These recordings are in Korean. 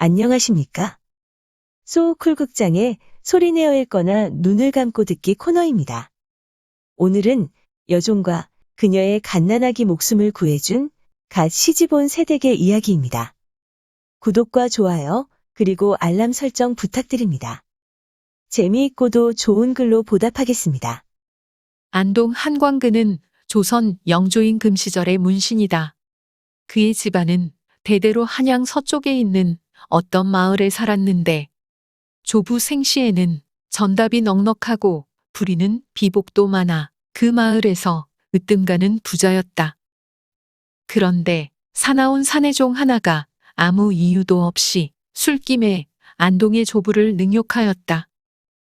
안녕하십니까? 소쿨극장의 소리내어 읽거나 눈을 감고 듣기 코너입니다. 오늘은 여종과 그녀의 갓난아기 목숨을 구해준 갓 시집온 세댁의 이야기입니다. 구독과 좋아요, 그리고 알람 설정 부탁드립니다. 재미있고도 좋은 글로 보답하겠습니다. 안동 한광근은 조선 영조인 금시절의 문신이다. 그의 집안은 대대로 한양 서쪽에 있는 어떤 마을에 살았는데 조부 생시에는 전답이 넉넉하고 부리는 비복도 많아 그 마을에서 으뜸가는 부자였다. 그런데 사나운 사내종 하나가 아무 이유도 없이 술김에 안동의 조부를 능욕하였다.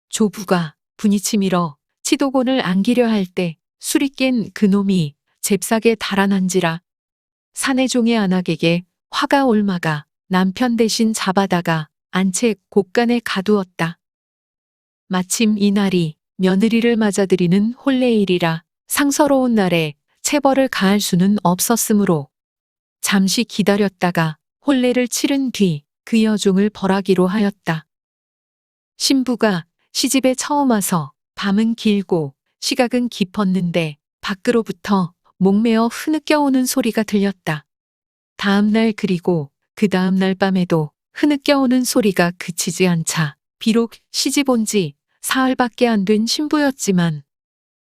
조부가 분이 치밀어 치도곤을 안기려 할 때 술이 깬 그놈이 잽싸게 달아난지라 사내종의 안악에게 화가 올마가 남편 대신 잡아다가 안채 곳간에 가두었다. 마침 이날이 며느리를 맞아들이는 혼례일이라 상서로운 날에 체벌을 가할 수는 없었으므로 잠시 기다렸다가 혼례를 치른 뒤 그 여종을 벌하기로 하였다. 신부가 시집에 처음 와서 밤은 길고 시각은 깊었는데 밖으로부터 목매어 흐느껴오는 소리가 들렸다. 다음 날 그리고 그 다음 날 밤에도 흐느껴 오는 소리가 그치지 않자 비록 시집 온 지 사흘밖에 안 된 신부였지만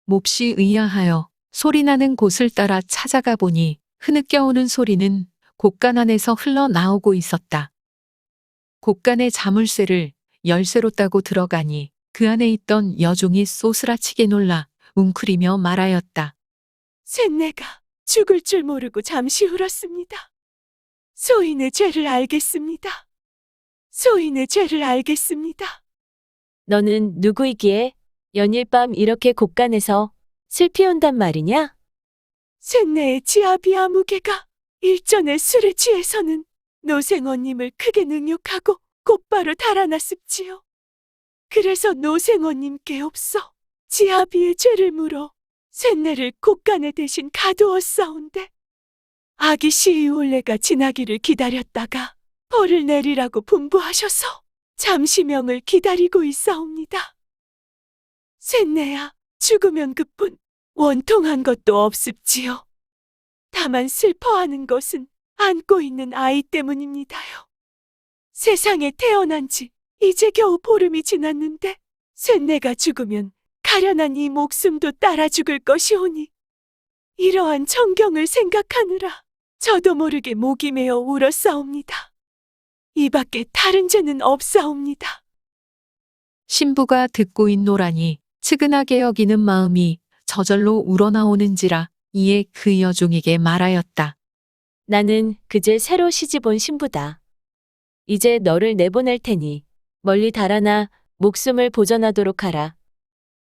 몹시 의아하여 소리나는 곳을 따라 찾아가 보니 흐느껴 오는 소리는 곳간 안에서 흘러나오고 있었다. 곳간의 자물쇠를 열쇠로 따고 들어가니 그 안에 있던 여종이 쏘스라치게 놀라 웅크리며 말하였다. 셋내가 죽을 줄 모르고 잠시 울었습니다. 소인의 죄를 알겠습니다. 소인의 죄를 알겠습니다. 너는 누구이기에 연일 밤 이렇게 곳간에서 슬피 온단 말이냐? 셋내의 지아비 아무개가 일전에 술에 취해서는 노생원님을 크게 능욕하고 곧바로 달아났습지요. 그래서 노생원님께 없어 지아비의 죄를 물어 셋내를 곳간에 대신 가두었사온데 아기 시이올레가 지나기를 기다렸다가 벌을 내리라고 분부하셔서 잠시 명을 기다리고 있사옵니다. 셋내야 죽으면 그뿐 원통한 것도 없습지요. 다만 슬퍼하는 것은 안고 있는 아이 때문입니다요. 세상에 태어난 지 이제 겨우 보름이 지났는데 셋내가 죽으면 가련한 이 목숨도 따라 죽을 것이오니 이러한 청경을 생각하느라 저도 모르게 목이 메어 울었사옵니다. 이 밖에 다른 죄는 없사옵니다. 신부가 듣고 있노라니 측은하게 여기는 마음이 저절로 우러나오는지라 이에 그 여종에게 말하였다. 나는 그제 새로 시집 온 신부다. 이제 너를 내보낼 테니 멀리 달아나 목숨을 보전하도록 하라.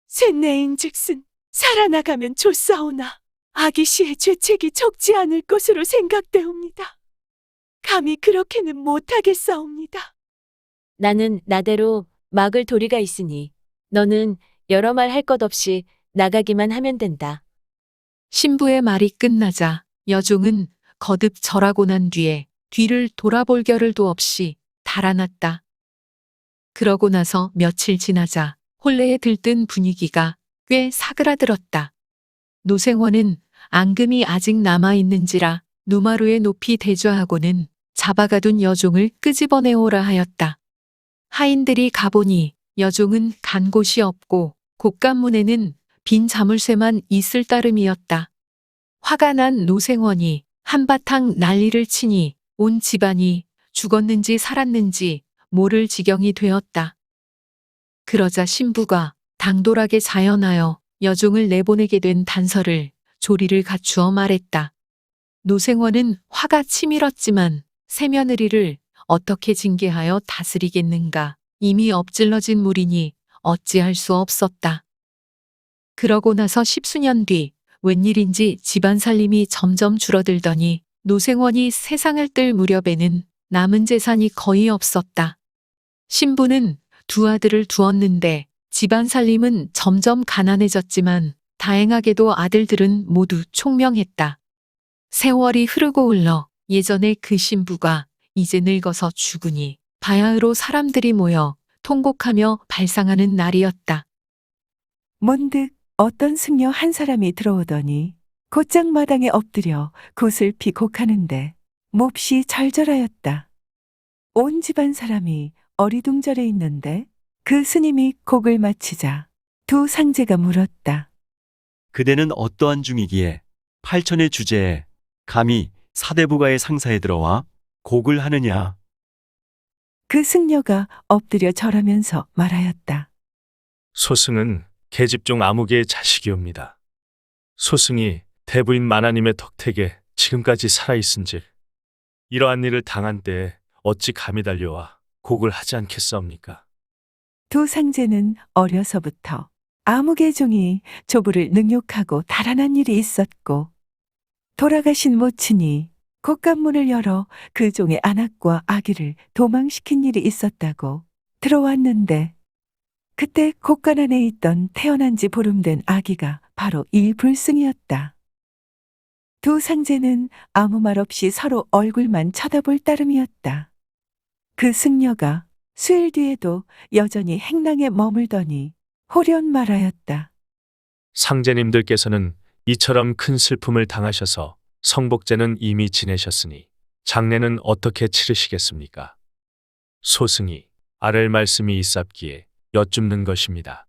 셋내인 즉슨 살아나가면 좋사오나 아기 씨의 죄책이 적지 않을 것으로 생각되옵니다. 감히 그렇게는 못하겠사옵니다. 나는 나대로 막을 도리가 있으니 너는 여러 말 할 것 없이 나가기만 하면 된다. 신부의 말이 끝나자 여종은 거듭 절하고 난 뒤에 뒤를 돌아볼 겨를도 없이 달아났다. 그러고 나서 며칠 지나자 혼례에 들뜬 분위기가 꽤 사그라들었다. 노생원은 앙금이 아직 남아있는지라 누마루에 높이 대좌하고는 잡아가둔 여종을 끄집어내오라 하였다. 하인들이 가보니 여종은 간 곳이 없고 곳간문에는 빈 자물쇠만 있을 따름이었다. 화가 난 노생원이 한바탕 난리를 치니 온 집안이 죽었는지 살았는지 모를 지경이 되었다. 그러자 신부가 당돌하게 자연하여 여종을 내보내게 된 단서를 조리를 갖추어 말했다. 노생원은 화가 치밀었지만 새며느리를 어떻게 징계하여 다스리겠는가 이미 엎질러진 물이니 어찌할 수 없었다. 그러고 나서 십수년 뒤 웬일인지 집안 살림이 점점 줄어들더니 노생원이 세상을 뜰 무렵에는 남은 재산이 거의 없었다. 신부는 두 아들을 두었는데 집안 살림은 점점 가난해졌지만 다행하게도 아들들은 모두 총명했다. 세월이 흐르고 흘러 예전에 그 신부가 이제 늙어서 죽으니 바야흐로 사람들이 모여 통곡하며 발상하는 날이었다. 문득 어떤 승려 한 사람이 들어오더니 곧장 마당에 엎드려 구슬피 곡하는데 몹시 절절하였다. 온 집안 사람이 어리둥절해 있는데 그 스님이 곡을 마치자 두 상제가 물었다. 그대는 어떠한 중이기에 팔천의 주제에 감히 사대부가의 상사에 들어와 곡을 하느냐. 그 승려가 엎드려 절하면서 말하였다. 소승은 계집종 아무개의 자식이옵니다. 소승이 대부인 마나님의 덕택에 지금까지 살아있은즉 이러한 일을 당한 때에 어찌 감히 달려와 곡을 하지 않겠사옵니까? 두 상제는 어려서부터 아무개종이 조부를 능욕하고 달아난 일이 있었고 돌아가신 모친이 곡간문을 열어 그 종의 안악과 아기를 도망시킨 일이 있었다고 들어왔는데 그때 곡간 안에 있던 태어난 지 보름 된 아기가 바로 이 불승이었다. 두 상제는 아무 말 없이 서로 얼굴만 쳐다볼 따름이었다. 그 승려가 수일 뒤에도 여전히 행랑에 머물더니 호련 말하였다. 상제님들께서는 이처럼 큰 슬픔을 당하셔서 성복제는 이미 지내셨으니 장례는 어떻게 치르시겠습니까? 소승이 아랠 말씀이 있sap기에 여쭙는 것입니다.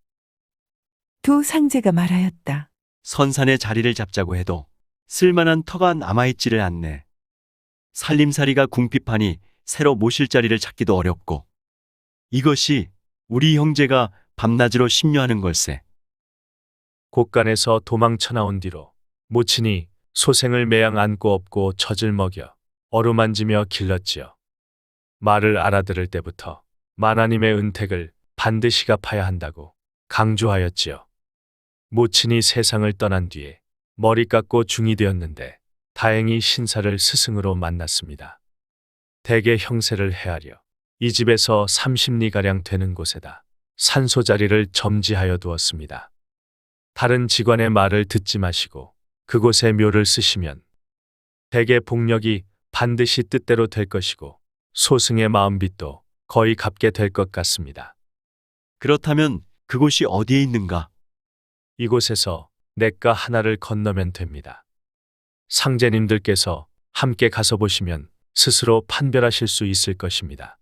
두 상제가 말하였다. 선산의 자리를 잡자고 해도 쓸만한 터가 남아있지를 않네. 살림살이가 궁핍하니 새로 모실 자리를 찾기도 어렵고 이것이 우리 형제가 밤낮으로 심려하는 걸세. 곳간에서 도망쳐 나온 뒤로 모친이 소생을 매양 안고 업고 젖을 먹여 어루만지며 길렀지요. 말을 알아들을 때부터 마나님의 은택을 반드시 갚아야 한다고 강조하였지요. 모친이 세상을 떠난 뒤에 머리 깎고 중이 되었는데 다행히 신사를 스승으로 만났습니다. 대개 형세를 헤아려 이 집에서 30리가량 되는 곳에다 산소 자리를 점지하여 두었습니다. 다른 직원의 말을 듣지 마시고 그곳에 묘를 쓰시면 대개 복력이 반드시 뜻대로 될 것이고 소승의 마음빚도 거의 갚게 될 것 같습니다. 그렇다면 그곳이 어디에 있는가? 이곳에서 냇가 하나를 건너면 됩니다. 상제님들께서 함께 가서 보시면 스스로 판별하실 수 있을 것입니다.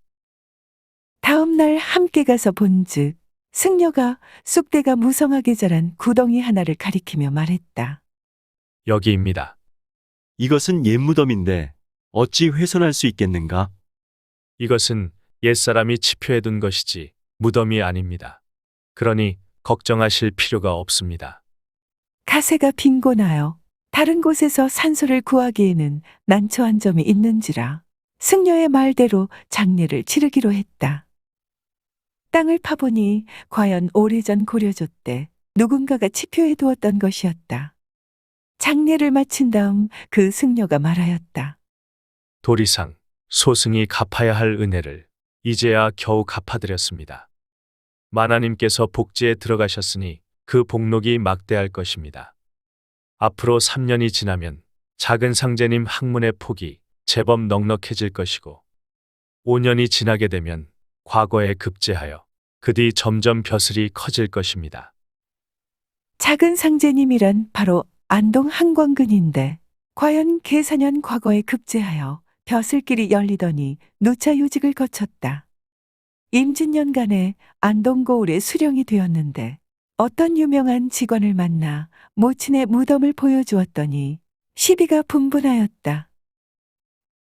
다음 날 함께 가서 본즉 승려가 쑥대가 무성하게 자란 구덩이 하나를 가리키며 말했다. 여기입니다. 이것은 옛 무덤인데 어찌 훼손할 수 있겠는가? 이것은 옛사람이 치표해둔 것이지 무덤이 아닙니다. 그러니 걱정하실 필요가 없습니다. 가세가 빈곤하여 다른 곳에서 산소를 구하기에는 난처한 점이 있는지라 승려의 말대로 장례를 치르기로 했다. 땅을 파보니 과연 오래전 고려조 때 누군가가 치표해 두었던 것이었다. 장례를 마친 다음 그 승려가 말하였다. 도리상 소승이 갚아야 할 은혜를 이제야 겨우 갚아드렸습니다. 마나님께서 복지에 들어가셨으니 그 복록이 막대할 것입니다. 앞으로 3년이 지나면 작은 상제님 학문의 폭이 제법 넉넉해질 것이고 5년이 지나게 되면 과거에 급제하여 그 뒤 점점 벼슬이 커질 것입니다. 작은 상제님이란 바로 안동 한광근인데 과연 계사년 과거에 급제하여 벼슬길이 열리더니 누차 요직을 거쳤다. 임진년간에 안동고을의 수령이 되었는데 어떤 유명한 직원을 만나 모친의 무덤을 보여주었더니 시비가 분분하였다.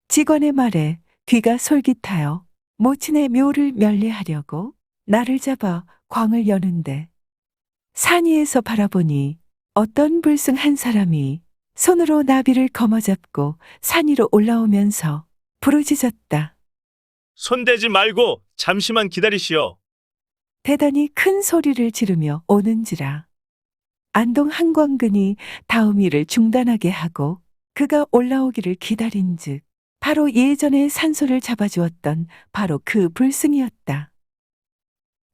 직원의 말에 귀가 솔깃하여 모친의 묘를 멸리하려고 나를 잡아 광을 여는데 산 위에서 바라보니 어떤 불승 한 사람이 손으로 나비를 거머잡고 산 위로 올라오면서 부르짖었다. 손대지 말고 잠시만 기다리시오. 대단히 큰 소리를 지르며 오는지라. 안동 한광근이 다음 일을 중단하게 하고 그가 올라오기를 기다린즉 바로 예전에 산소를 잡아주었던 바로 그 불승이었다.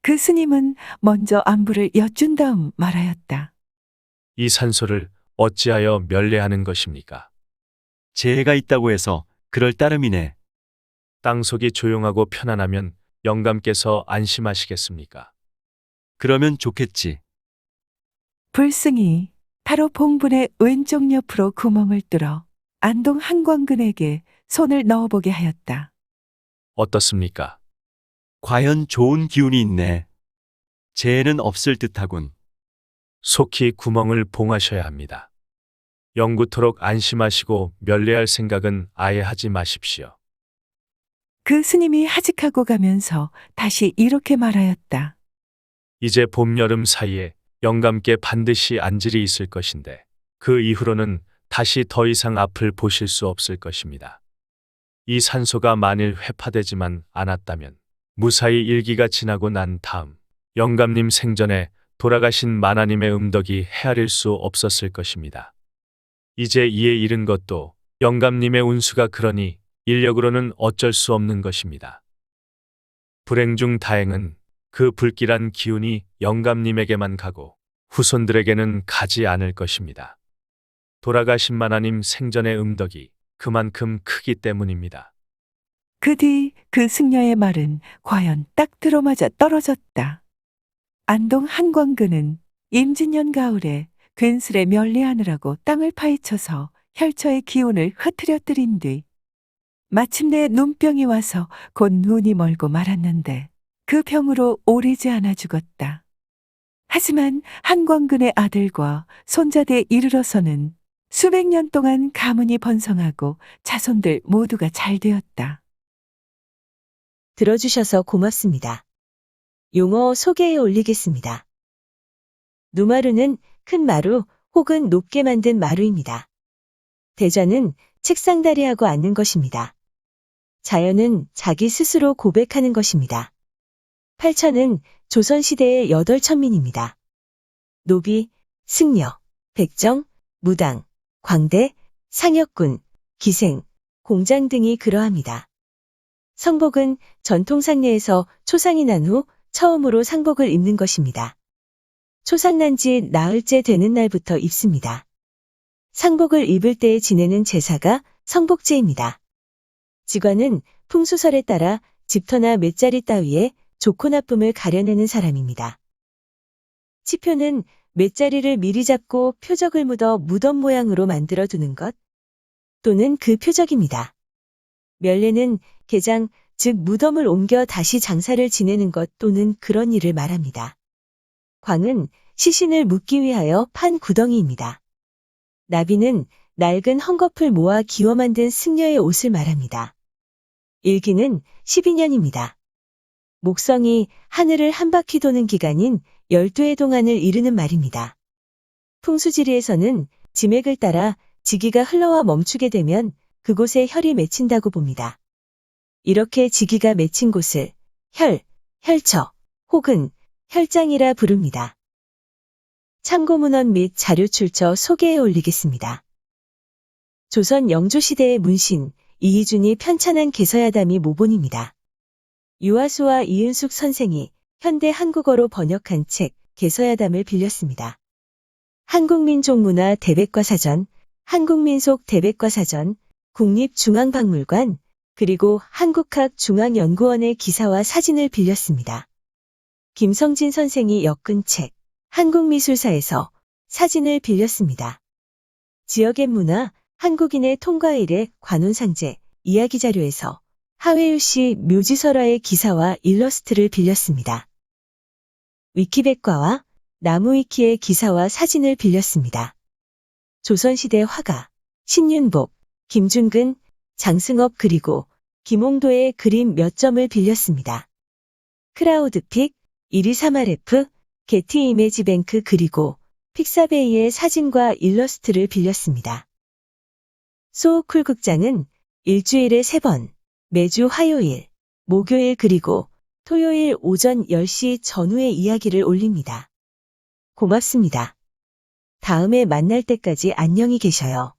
그 스님은 먼저 안부를 여쭌 다음 말하였다. 이 산소를 어찌하여 멸례하는 것입니까? 재해가 있다고 해서 그럴 따름이네. 땅속이 조용하고 편안하면 영감께서 안심하시겠습니까? 그러면 좋겠지. 불승이 타로 봉분의 왼쪽 옆으로 구멍을 뚫어 안동 한광근에게 손을 넣어보게 하였다. 어떻습니까? 과연 좋은 기운이 있네. 재해는 없을 듯하군. 속히 구멍을 봉하셔야 합니다. 영구토록 안심하시고 면례할 생각은 아예 하지 마십시오. 그 스님이 하직하고 가면서 다시 이렇게 말하였다. 이제 봄, 여름 사이에 영감께 반드시 안질이 있을 것인데 그 이후로는 다시 더 이상 앞을 보실 수 없을 것입니다. 이 산소가 만일 회파되지만 않았다면 무사히 일기가 지나고 난 다음 영감님 생전에 돌아가신 마나님의 음덕이 헤아릴 수 없었을 것입니다. 이제 이에 이른 것도 영감님의 운수가 그러니 인력으로는 어쩔 수 없는 것입니다. 불행 중 다행은 그 불길한 기운이 영감님에게만 가고 후손들에게는 가지 않을 것입니다. 돌아가신 마나님 생전의 음덕이 그만큼 크기 때문입니다. 그 뒤 그 승려의 말은 과연 딱 들어맞아 떨어졌다. 안동 한광근은 임진년 가을에 괜스레 면리하느라고 땅을 파헤쳐서 혈처의 기운을 흐트려뜨린 뒤 마침내 눈병이 와서 곧 눈이 멀고 말았는데 그 병으로 오래지 않아 죽었다. 하지만 한광근의 아들과 손자대에 이르러서는 수백 년 동안 가문이 번성하고 자손들 모두가 잘 되었다. 들어주셔서 고맙습니다. 용어 소개해 올리겠습니다. 누마루는 큰 마루 혹은 높게 만든 마루입니다. 대좌는 책상다리하고 앉는 것입니다. 자연은 자기 스스로 고백하는 것입니다. 팔천은 조선시대의 여덟 천민입니다. 노비, 승려, 백정, 무당, 광대, 상역군, 기생, 공장 등이 그러합니다. 성복은 전통 상례에서 초상이 난 후 처음으로 상복을 입는 것입니다. 초상난 지 나흘째 되는 날부터 입습니다. 상복을 입을 때 지내는 제사가 성복제입니다. 직관은 풍수설에 따라 집터나 맷자리 따위에 좋고 나쁨을 가려내는 사람입니다. 치표는 맷자리를 미리 잡고 표적을 묻어 무덤 모양으로 만들어 두는 것 또는 그 표적입니다. 멸례는 개장, 즉 무덤을 옮겨 다시 장사를 지내는 것 또는 그런 일을 말합니다. 광은 시신을 묻기 위하여 판 구덩이입니다. 나비는 낡은 헝겊을 모아 기워 만든 승려의 옷을 말합니다. 일기는 12년입니다. 목성이 하늘을 한 바퀴 도는 기간인 12해 동안을 이르는 말입니다. 풍수지리에서는 지맥을 따라 지기가 흘러와 멈추게 되면 그곳에 혈이 맺힌다고 봅니다. 이렇게 지기가 맺힌 곳을 혈, 혈처 혹은 혈장이라 부릅니다. 참고문헌 및 자료 출처 소개해 올리겠습니다. 조선 영조시대의 문신 이희준이 편찬한 개서야담이 모본입니다. 유아수와 이은숙 선생이 현대 한국어로 번역한 책 개서야담을 빌렸습니다. 한국민족문화 대백과사전, 한국민속 대백과사전, 국립중앙박물관, 그리고 한국학 중앙연구원의 기사와 사진을 빌렸습니다. 김성진 선생이 엮은 책, 한국미술사에서 사진을 빌렸습니다. 지역의 문화, 한국인의 통과일의 관훈상제, 이야기 자료에서 하회유 씨 묘지설화의 기사와 일러스트를 빌렸습니다. 위키백과와 나무위키의 기사와 사진을 빌렸습니다. 조선시대 화가, 신윤복, 김준근, 장승업 그리고 김홍도의 그림 몇 점을 빌렸습니다. 크라우드픽, 123RF, 게티 이미지뱅크 그리고 픽사베이의 사진과 일러스트를 빌렸습니다. 소우쿨 극장은 일주일에 3번, 매주 화요일, 목요일 그리고 토요일 오전 10시 전후의 이야기를 올립니다. 고맙습니다. 다음에 만날 때까지 안녕히 계셔요.